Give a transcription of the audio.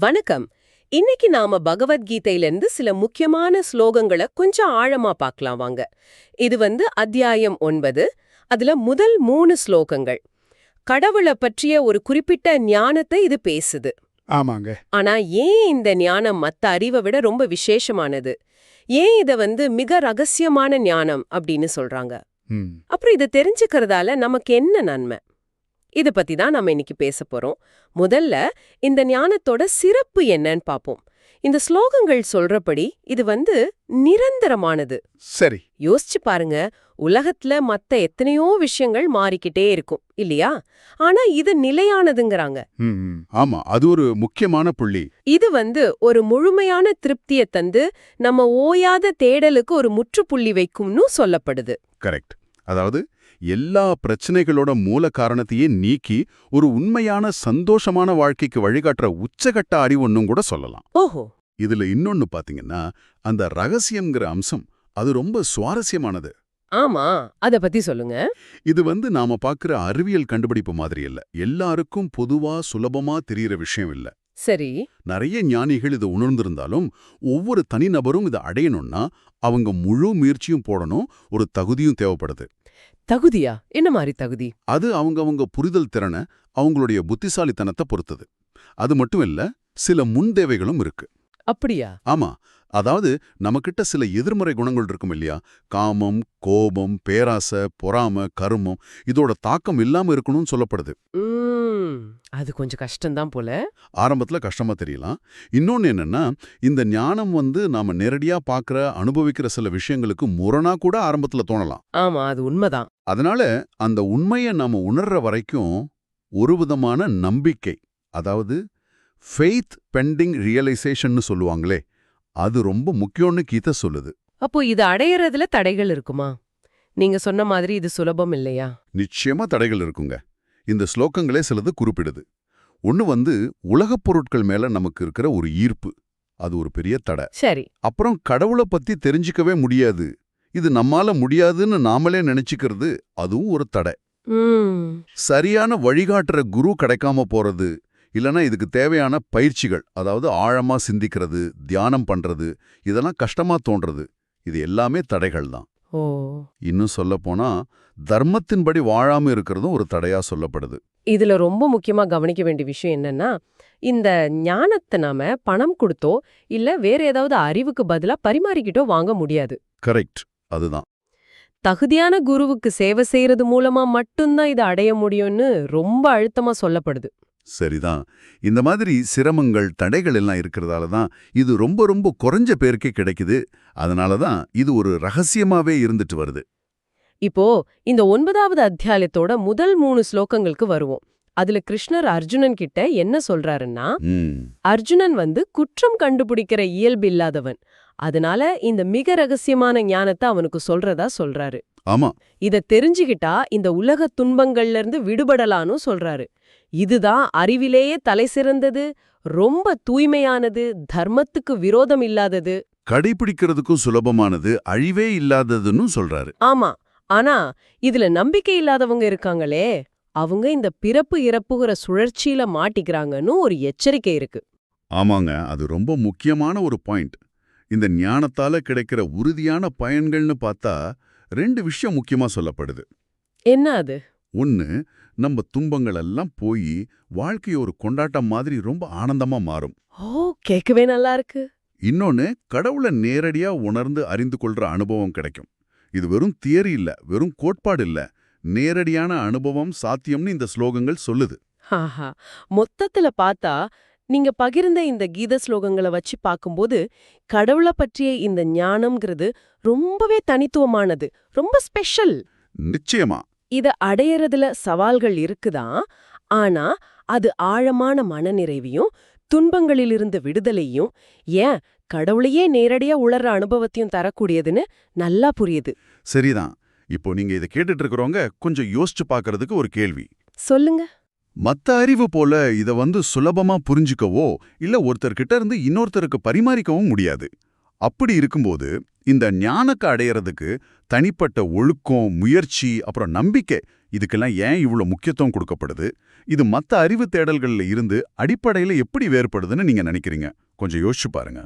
வணக்கம். இன்னைக்கு நாம பகவத்கீதையிலிருந்து சில முக்கியமான ஸ்லோகங்களை கொஞ்சம் ஆழமா பார்க்கலாம் வாங்க. இது வந்து அத்தியாயம் ஒன்பது அதுல முதல் மூணு ஸ்லோகங்கள். கடவுளை பற்றிய ஒரு குறிப்பிட்ட ஞானத்தை இது பேசுது. ஆமாங்க. ஆனா ஏன் இந்த ஞானம் மத்த அறிவை விட ரொம்ப விசேஷமானது? ஏன் இத வந்து மிக ரகசியமான ஞானம் அப்படின்னு சொல்றாங்க? அப்புறம் இதை தெரிஞ்சுக்கிறதால நமக்கு என்ன நன்மை? இத பத்தி தான் நம்ம இன்னைக்கு பேச போறோம். முதல்ல இந்த ஞானத்தோட சிறப்பு என்னன்னு பாப்போம். இந்த ஸ்லோகங்கள் சொல்றபடி இது வந்து நிரந்தரமானது. சரி. யோசிச்சு பாருங்க உலகத்துல மத்த எத்தனையோ விஷயங்கள் மாறிக்கிட்டே இருக்கும் இல்லையா? ஆனா இது நிலையானதுங்கறாங்க. ஆமா அது ஒரு முக்கியமான புள்ளி. இது வந்து ஒரு முழுமையான திருப்தியை தந்து நம்ம ஓயாத தேடலுக்கு ஒரு முற்றுப்புள்ளி வைக்கும்னு சொல்லப்படுது. கரெக்ட். அதாவது எல்லா பிரச்சனைகளோட மூல காரணத்தையே நீக்கி ஒரு உண்மையான சந்தோஷமான வாழ்க்கைக்கு வழிகாட்டுற உச்சகட்ட அறிவுன்னும் கூட சொல்லலாம். ஓஹோ. இதுல இன்னொன்னு பாத்தீங்கன்னா அந்த ரகசியம்ங்கிற அம்சம் அது ரொம்ப சுவாரஸ்யமானது. ஆமா. அத பத்தி சொல்லுங்க. இது வந்து நாம பாக்குற அறிவியல் கண்டுபிடிப்பு மாதிரி இல்ல. எல்லாருக்கும் பொதுவா சுலபமா தெரியற விஷயம் இல்ல. சரி. நிறைய ஞானிகள் இது உணர்ந்திருந்தாலும் ஒவ்வொரு தனிநபரும் இதை அடையணும்னா அவங்க முழு முயற்சியும் போடணும் ஒரு தகுதியும் தேவைப்படுது. தகுதியா? என்ன மாதிரி தகுதி? அது அவங்கவங்க புரிதல் திறனை அவங்களுடைய புத்திசாலித்தனத்தை பொறுத்தது. அது மட்டும் இல்ல சில முன்தேவைகளும் இருக்கு. அப்படியா? ஆமா. அதாவது நமக்கிட்ட சில எதிர்மறை குணங்கள் இருக்கும் இல்லையா? காமம் கோபம் பேராசை பொறாம கருமம் இதோட தாக்கம் இல்லாம இருக்கணும்னு சொல்லப்படுது. அது கொஞ்சம் கஷ்டம்தான் போல. ஆரம்பத்துல கஷ்டமா தெரியலாம். இன்னொன்னு என்னன்னா இந்த ஞானம் வந்து நாம நேரடியா பார்க்கற அனுபவிக்கிற சில விஷயங்களுக்கு முரணா கூட ஆரம்பத்துல தோணலாம். ஆமா அது உண்மைதான். அதனால அந்த உண்மையை நாம உணர்ற வரைக்கும் ஒரு விதமான நம்பிக்கை அதாவது ஃபெய்த் பெண்டிங் ரியலைசேஷன்னு சொல்லுவாங்களே அது ரொம்ப முக்கியம்னு கீத சொல்லுது. அப்போ இது அடையறதுல தடைகள் இருக்குமா? நீங்க சொன்ன மாதிரி இது சுலபம் இல்லையா? நிச்சயமா தடைகள் இருக்குங்க. இந்த ஸ்லோகங்களே சிலது குறிப்பிடுது. ஒன்னு வந்து உலகப் பொருட்கள் மேல நமக்கு இருக்கிற ஒரு ஈர்ப்பு. அது ஒரு பெரிய தடை. சரி. அப்புறம் கடவுளை பத்தி தெரிஞ்சுக்கவே முடியாது. இது நம்மால முடியாதுன்னு நாமளே நினைச்சுக்கிறது அதுவும் ஒரு தடை. சரியான வழிகாட்டுற குரு கிடைக்காம போறது இல்லனா இதுக்கு தேவையான பயிற்சிகள் அதாவது ஆழமா சிந்திக்கிறது தியானம் பண்றது இதெல்லாம் கஷ்டமா தோன்றது. இது எல்லாமே தடைகள் தான். ஓ. இன்னும் சொல்லப் போனா தர்மத்தின்படி வாழாம இருக்கிறதும் ஒரு தடையா சொல்லப்படுது. இதுல ரொம்ப முக்கியமா கவனிக்க வேண்டிய விஷயம் என்னன்னா இந்த ஞானத்தை நாம பணம் கொடுத்தோ இல்ல வேற ஏதாவது அறிவுக்கு பதிலா பரிமாறிக்கிட்டோ வாங்க முடியாது. கரெக்ட். அதுதான். தகுதியான குருவுக்கு சேவை செய்யறது மூலமா மட்டும்தான் இதை அடைய முடியும்னு ரொம்ப அழுத்தமா சொல்லப்படுது. சரிதான். இந்த மாதிரி சிரமங்கள் தடைகள் எல்லாம் இருக்கிறதால தான் இது ரொம்ப ரொம்ப குறைஞ்ச பேருக்கே கிடைக்குது. அதனால தான் இது ஒரு ரகசியமாவே இருந்துட்டு வருது. இப்போ இந்த ஒன்பதாவது அத்தியாயத்தோட முதல் மூணு ஸ்லோகங்களுக்கு வருவோம். அதுல கிருஷ்ணர் அர்ஜுனன் கிட்ட என்ன சொல்றாருன்னா அர்ஜுனன் வந்து குற்றம் கண்டுபிடிக்கிற இயல்பு இல்லாதவன். அதனால இந்த மிக ரகசியமான ஞானத்தை அவனுக்கு சொல்றதா சொல்றாரு. ஆமா. இத தெரிஞ்சுகிட்டா இந்த உலக துன்பங்கள்ல இருந்து விடுபடலான்னு சொல்றாரு. இதுதான் அறிவிலேயே தலை சிறந்தது ரொம்ப தூய்மையானது தர்மத்துக்கு விரோதம் இல்லாதது கடைபிடிக்கிறதுக்கும் சுலபமானது அழிவே இல்லாததுன்னு சொல்றாரு. ஆமா ஆனா இதுல நம்பிக்கை இல்லாதவங்க இருக்காங்களே அவங்க இந்த பிறப்பு இறப்புகிற சுழற்சியில மாட்டிக்கிறாங்கன்னு ஒரு எச்சரிக்கை இருக்கு. ஆமாங்க அது ரொம்ப முக்கியமான ஒரு பாயிண்ட். இந்த ஞானத்தால கிடைக்கிற உறுதியான பயன்கள்னு பார்த்தா ரெண்டு விஷயம் முக்கியமா சொல்லப்படுது. என்ன அது? ஒன்னு நம்ம துன்பங்கள் எல்லாம் போய் வாழ்க்கை ஒரு கொண்டாட்டம் மாதிரி ரொம்ப ஆனந்தமா மாறும். ஓ கேட்கவே நல்லா இருக்கு. இன்னொன்னு கடவுளை நேரடியா உணர்ந்து அறிந்து கொள்ற அனுபவம் கிடைக்கும். இது வெறும் தியரி இல்ல வெறும் கோட்பாடு இல்ல. நேரடியான அனுபவம் சாத்தியம்னு இந்த ஸ்லோகங்கள் சொல்லுது. மொத்தத்துல பார்த்தா நீங்க பகிர்ந்த இந்த கீத ஸ்லோகங்களை வச்சு பார்க்கும்போது கடவுளை பற்றிய இந்த ஞானம்ங்கிறது ரொம்பவே தனித்துவமானது ரொம்ப ஸ்பெஷல். நிச்சயமா. இத அடையறதுல சவால்கள் இருக்குதான் ஆனா அது ஆழமான மனநிறைவையும் துன்பங்களிலிருந்து விடுதலையும் ஏன் கடவுளையே நேரடியா உணர்ற அனுபவத்தையும் தரக்கூடியதுன்னு நல்லா புரியுது. சரிதான். இப்போ நீங்க இதை கேட்டுட்டு இருக்கிறவங்க கொஞ்சம் யோசிச்சு பார்க்கறதுக்கு ஒரு கேள்வி. சொல்லுங்க. மத்த அறிவு போல இத வந்து சுலபமா புரிஞ்சுக்கவோ இல்ல ஒருத்தர்கிட்ட இருந்து இன்னொருத்தருக்கு பரிமாறிக்கவும் முடியாது. அப்படி இருக்கும்போது இந்த ஞானத்தை அடையறதுக்கு தனிப்பட்ட ஒழுக்கம் முயற்சி அப்புறம் நம்பிக்கை இதுக்கெல்லாம் ஏன் இவ்ளோ முக்கியத்துவம் கொடுக்கப்படுது? இது மத்த அறிவு தேடல்கள்ல இருந்து அடிப்படையில எப்படி வேறுபடுதுன்னு நீங்க நினைக்கிறீங்க? கொஞ்சம் யோசிச்சு பாருங்க.